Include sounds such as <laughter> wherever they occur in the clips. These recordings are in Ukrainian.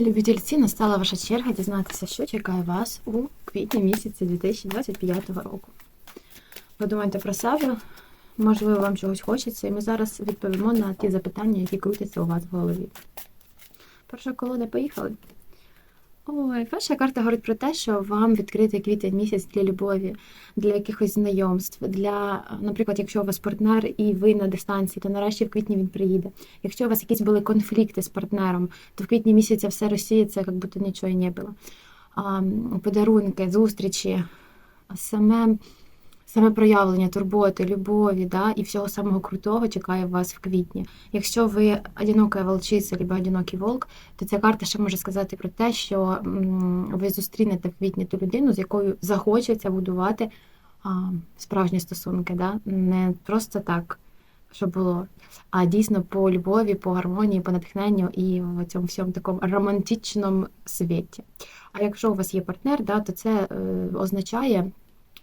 Любительці, настала ваша черга дізнатися, що чекає вас у квітні місяці 2025 року. Ви думаєте про себе, можливо, вам чогось хочеться, і ми зараз відповімо на ті запитання, які крутяться у вас в голові. Перша колода, поїхали. Ой, перша карта говорить про те, що вам відкритий квітень місяць для любові, для якихось знайомств, для, наприклад, якщо у вас партнер і ви на дистанції, то нарешті в квітні він приїде. Якщо у вас якісь були конфлікти з партнером, то в квітні місяця все розсіється, як будто нічого не було. Подарунки, зустрічі, саме, саме проявлення турботи, любові да, і всього самого крутого чекає вас в квітні. Якщо ви одинока волчиця або одинокий волк, то ця карта ще може сказати про те, що ви зустрінете в квітні ту людину, з якою захочеться будувати справжні стосунки. Да? Не просто так, що було, а дійсно по любові, по гармонії, по натхненню і в цьому всьому такому романтичному світі. А якщо у вас є партнер, да, то це е, означає.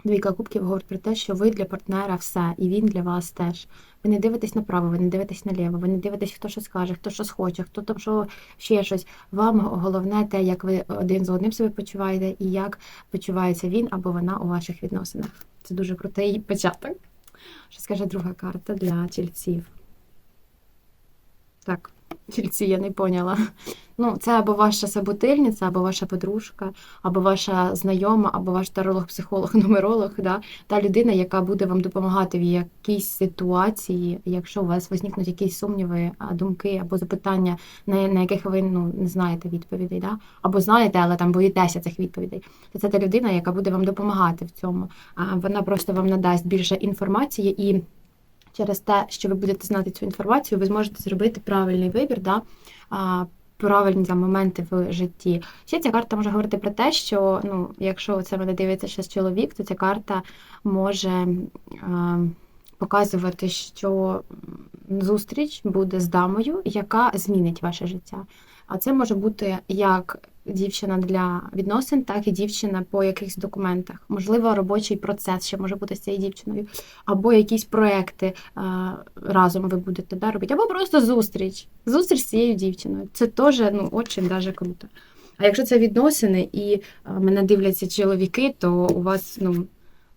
Двійка кубків говорить про те, що ви для партнера все, і він для вас теж. Ви не дивитесь направо, ви не дивитесь наліво, ви не дивитесь, хто що скаже, хто що схоче, хто там що ще щось. Вам головне те, як ви один з одним себе почуваєте, і як почувається він або вона у ваших відносинах. Це дуже крутий початок. Що скаже друга карта для тільців? Так, тільці я не поняла. Ну, це або ваша собутильниця, або ваша подружка, або ваша знайома, або ваш таролог, психолог, <laughs> нумеролог, да? та людина, яка буде вам допомагати в якійсь ситуації, якщо у вас виникнуть якісь сумніви, думки або запитання, на, на яких ви ну, не знаєте відповідей, да? або знаєте, але там боїтеся цих відповідей. То це та людина, яка буде вам допомагати в цьому. Вона просто вам надасть більше інформації і. Через те, що ви будете знати цю інформацію, ви зможете зробити правильний вибір, да? правильні там, моменти в житті. Ще ця карта може говорити про те, що ну, якщо це мене дивиться щось чоловік, то ця карта може а, показувати, що зустріч буде з дамою, яка змінить ваше життя. А це може бути як дівчина для відносин, так і дівчина по якихось документах. Можливо, робочий процес ще може бути з цією дівчиною, або якісь проекти а, разом ви будете да, робити, або просто зустріч. Зустріч з цією дівчиною. Це теж ну, очень даже круто. А якщо це відносини і а, мене дивляться чоловіки, то у вас ну,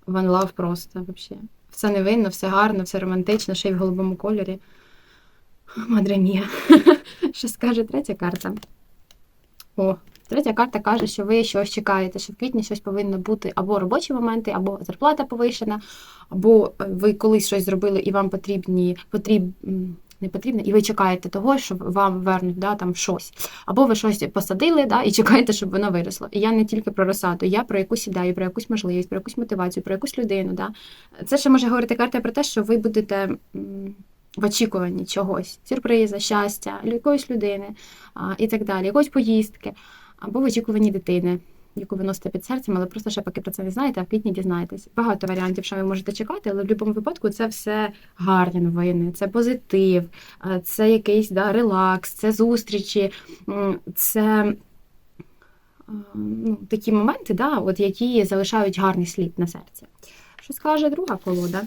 one love просто взагалі. Все невинно, все гарно, все романтично, ще й в голубому кольорі. Мадре мія. <laughs> <laughs> Що скаже третя карта? О, третя карта каже, що ви щось чекаєте, що в квітні щось повинно бути або робочі моменти, або зарплата повишена, або е, ви колись щось зробили і вам потрібні, потріб, не потрібно, і ви чекаєте того, щоб вам вернуть да, там щось. Або ви щось посадили да, і <laughs> чекаєте, щоб воно виросло. І я не тільки про розсаду, я про якусь ідею, про якусь можливість, про якусь мотивацію, про якусь людину. Да. Це ще може говорити карта про те, що ви будете. В очікуванні чогось, сюрприза, щастя, якоїсь людини а, і так далі, якоїсь поїздки, або в очікуванні дитини, яку ви носите під серцем, але просто ще поки про це не знаєте, а в квітні дізнаєтесь. Багато варіантів, що ви можете чекати, але в будь-якому випадку це все гарні новини, це позитив, це якийсь да, релакс, це зустрічі, це ну, такі моменти, да, от, які залишають гарний слід на серці. Що скаже друга колода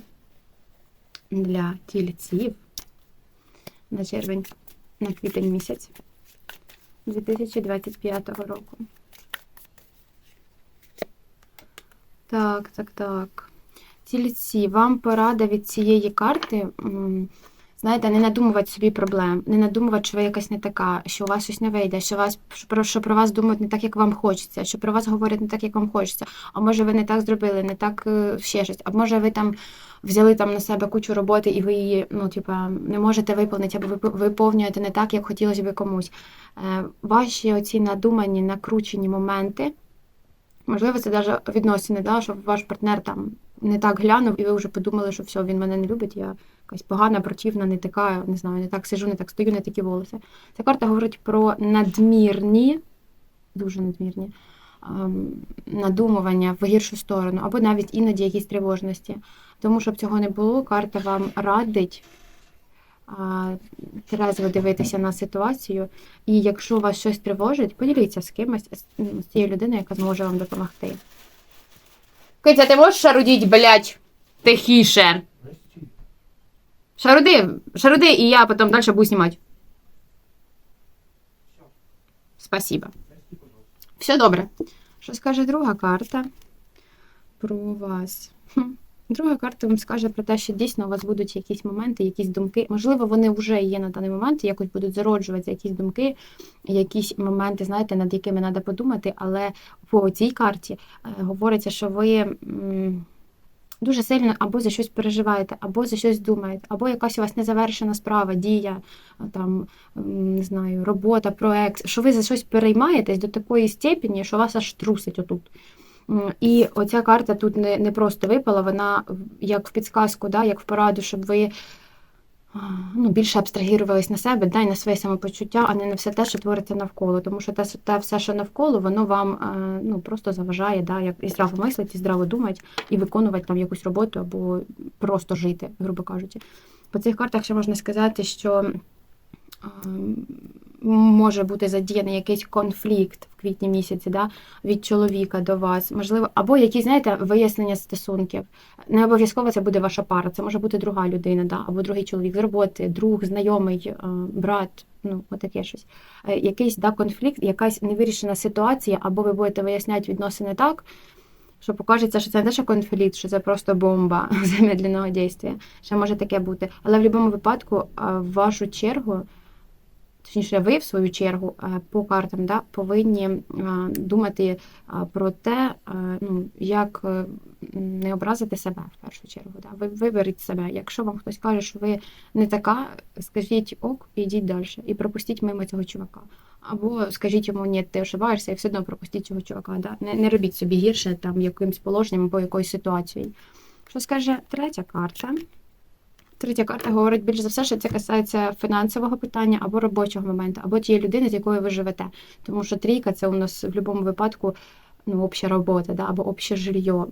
для тільців на червень, на квітень місяць 2025 року. Так, так, так. Тільці, вам порада від цієї карти. Знаєте, не надумувати собі проблем, не надумувати, що ви якась не така, що у вас щось не вийде, що вас що про, що про вас думають не так, як вам хочеться, що про вас говорять не так, як вам хочеться. А може ви не так зробили, не так е, ще щось. А може ви там взяли там на себе кучу роботи і ви її ну, типа, не можете виповнити, або ви вип- виповнюєте не так, як хотілося би комусь. Е, Ваші оці надумані, накручені моменти, можливо, це навіть відносини, да, що ваш партнер там не так глянув, і ви вже подумали, що все, він мене не любить, я якась погана, противна, не така, не знаю, не так сижу, не так стою, не такі волоси. Ця карта говорить про надмірні, дуже надмірні ем, надумування в гіршу сторону, або навіть іноді якісь тривожності. Тому, щоб цього не було, карта вам радить трезво дивитися на ситуацію. І якщо вас щось тривожить, поділіться з кимось, з, ну, з тією людиною, яка зможе вам допомогти. Киця, ти можеш шарудіть, блядь, тихіше? Шаруди, шаруди, і я потім далі буду знімати. Спасибо. Все добре. Що скаже друга карта про вас? Хм. Друга карта вам скаже про те, що дійсно у вас будуть якісь моменти, якісь думки. Можливо, вони вже є на даний момент, якось будуть зароджуватися якісь думки, якісь моменти, знаєте, над якими треба подумати. Але по цій карті е, говориться, що ви дуже сильно або за щось переживаєте, або за щось думаєте, або якась у вас незавершена справа, дія, там, не знаю, робота, проект, що ви за щось переймаєтесь до такої степені, що вас аж трусить отут. І оця карта тут не, не просто випала, вона як в підсказку, да, як в пораду, щоб ви ну, більше абстрагірувались на себе, да, і на своє самопочуття, а не на все те, що твориться навколо. Тому що те, те все, що навколо, воно вам е, ну, просто заважає, да, як і здраво мислити, і здраво думати, і виконувати там якусь роботу або просто жити, грубо кажучи. По цих картах ще можна сказати, що ем, може бути задіяний якийсь конфлікт в квітні місяці, да, від чоловіка до вас, можливо, або якісь, знаєте, вияснення стосунків. Не обов'язково це буде ваша пара, це може бути друга людина, да, або другий чоловік з роботи, друг, знайомий, е, брат, ну, отаке щось. Е, Якийсь да, конфлікт, якась невирішена ситуація, або ви будете виясняти відносини так, що покажеться, що це не те, що конфлікт, що це просто бомба <laughs> замедленого дійства. Ще може таке бути. Але в будь-якому випадку, в вашу чергу, точніше, ви в свою чергу е, по картам да, повинні е, думати е, про те, ну, як не образити себе в першу чергу. Да. Ви виберіть себе. Якщо вам хтось каже, що ви не така, скажіть ок, і далі. І пропустіть мимо цього чувака. Або скажіть йому, ні, ти ошибаєшся, і все одно пропустіть цього чувака. Да? Не, не робіть собі гірше там якимсь положенням або якоюсь ситуацією. Що скаже третя карта? Третя карта говорить більш за все, що це касається фінансового питання або робочого моменту, або тієї людини, з якою ви живете. Тому що трійка це у нас в будь-якому випадку ну, обща робота, да, або обще жилье.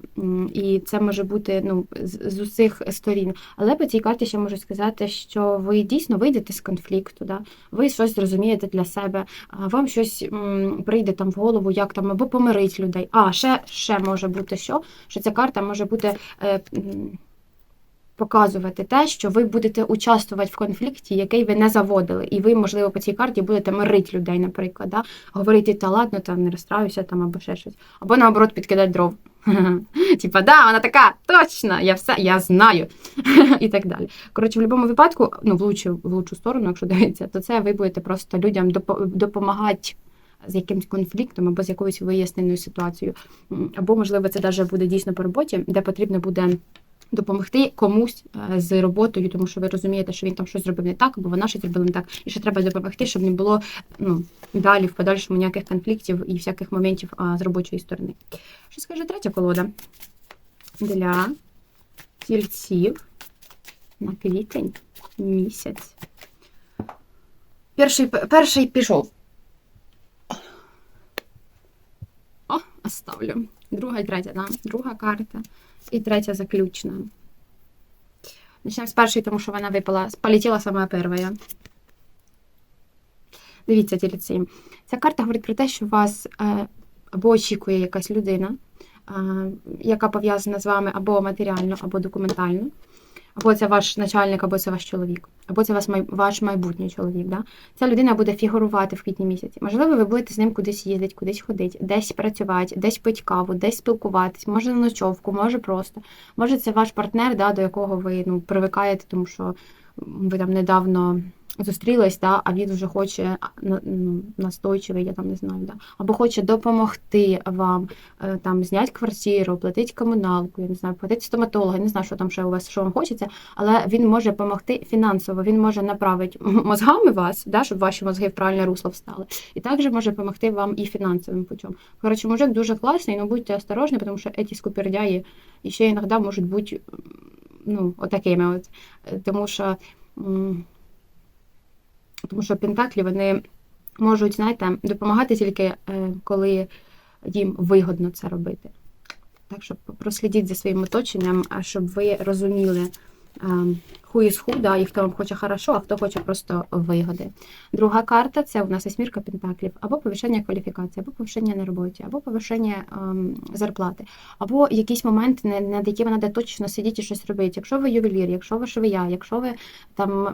І це може бути ну, з, з усіх сторін. Але по цій карті ще можу сказати, що ви дійсно вийдете з конфлікту, да? ви щось зрозумієте для себе, вам щось м, прийде там в голову, як там або помирить людей. А ще, ще може бути що? Що ця карта може бути. Е, Показувати те, що ви будете участвувати в конфлікті, який ви не заводили, і ви, можливо, по цій карті будете мирити людей, наприклад, да? говорити, та ладно, там не розстраюся там або ще щось, або наоборот підкидати дров. <laughs> Типа, да, вона така, точно, я все, я знаю. <laughs> І так далі. Коротше, в будь-якому випадку, ну, в лучшу, в лучшу сторону, якщо дивитися, то це ви будете просто людям допомагати з якимсь конфліктом або з якоюсь виясненою ситуацією. Або, можливо, це навіть буде дійсно по роботі, де потрібно буде допомогти комусь е, з роботою, тому що ви розумієте, що він там щось зробив не так, або вона щось зробила не так, і що треба допомогти, щоб не було ну, далі в подальшому ніяких конфліктів і всяких моментів з робочої сторони. Що скаже третя колода? Для тільців на квітень місяць. Перший, перший пішов. О, оставлю. Друга і третя, да? Друга карта. І третя заключна. Почнемо з першої, тому що вона випала, полетіла сама перша. Дивіться, тільці. Ця карта говорить про те, що вас е, або очікує якась людина, е, яка пов'язана з вами або матеріально, або документально. Або це ваш начальник, або це ваш чоловік, або це ваш, майбутній чоловік. Да? Ця людина буде фігурувати в квітні місяці. Можливо, ви будете з ним кудись їздити, кудись ходити, десь працювати, десь пить каву, десь спілкуватись, може на ночовку, може просто. Може, це ваш партнер, да, до якого ви ну, привикаєте, тому що ви там недавно зустрілись, да, а він вже хоче ну, настойчивий, я там не знаю, да, або хоче допомогти вам е, там зняти квартиру, платити комуналку, я не знаю, платити стоматолога, я не знаю, що там ще у вас, що вам хочеться, але він може допомогти фінансово, він може направити мозгами вас, да, щоб ваші мозги в правильне русло встали. І також може допомогти вам і фінансовим путем. Коротше, мужик дуже класний, але будьте осторожні, тому що ці скупердяї ще іноді можуть бути ну, отакими. От. Е, Тому що, тому що пентаклі вони можуть, знаєте, допомагати тільки е, коли їм вигодно це робити. Так що прослідіть за своїм оточенням, щоб ви розуміли, е, who is who, да, і хто вам хоче хорошо, а хто хоче просто вигоди. Друга карта це у нас восьмірка пентаклів, або повищення кваліфікації, або повищення на роботі, або повищення ем, зарплати, або якийсь момент, над яким треба точно сидіти і щось робити. Якщо ви ювелір, якщо ви швея, якщо ви там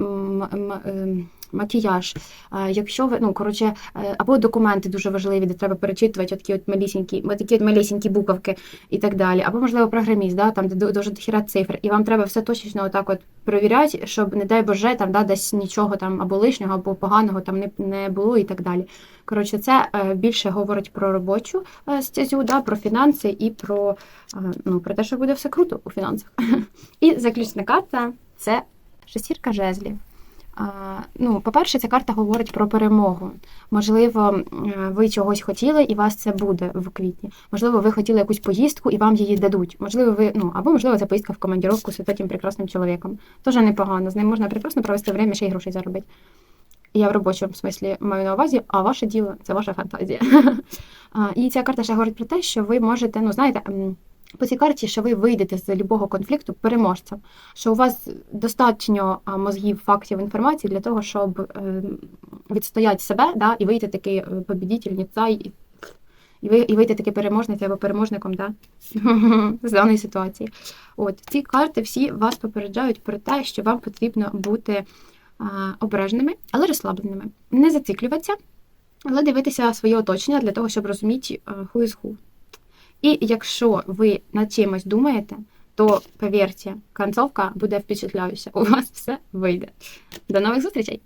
ем, макіяж, е, якщо ви, ну коротше, е, або документи дуже важливі, де треба перечитувати такі от малісінькі, такі от малісінькі буковки і так далі, або можливо програміст, да, там де дуже дохіра цифр, і вам треба все точечно отак от перевіряти, щоб, не дай Боже, там да, десь нічого там або лишнього, або поганого там не, не було і так далі. Коротше, це е, більше говорить про робочу е, стезю, да, про фінанси і про, е, ну, про те, що буде все круто у фінансах. <laughs> І заключна карта це шестірка жезлів. Ну, по-перше, ця карта говорить про перемогу. Можливо, ви чогось хотіли, і вас це буде в квітні. Можливо, ви хотіли якусь поїздку і вам її дадуть. Можливо, ви, ну, або можливо, це поїздка в командіровку з таким прекрасним чоловіком. Тоже непогано. З ним можна прекрасно провести время, ще й грошей заробити. Я в робочому смислі маю на увазі, а ваше діло це ваша фантазія. <laughs> І ця карта ще говорить про те, що ви можете, ну знаєте, по цій карті, що ви вийдете з любого конфлікту переможцем, що у вас достатньо мозгів, фактів, інформації для того, щоб е, відстояти себе, да, і вийти таки е, побідітельниця, і, і, ви, і вийти таки переможниця або переможником да, <laughs> з даної ситуації. От ці карти всі вас попереджають про те, що вам потрібно бути обережними, але розслабленими, не зациклюватися, але дивитися своє оточення для того, щоб розуміти е, who is who. І якщо ви над чимось думаєте, то повірте, концовка буде впечатляюча. У вас все вийде. До нових зустрічей!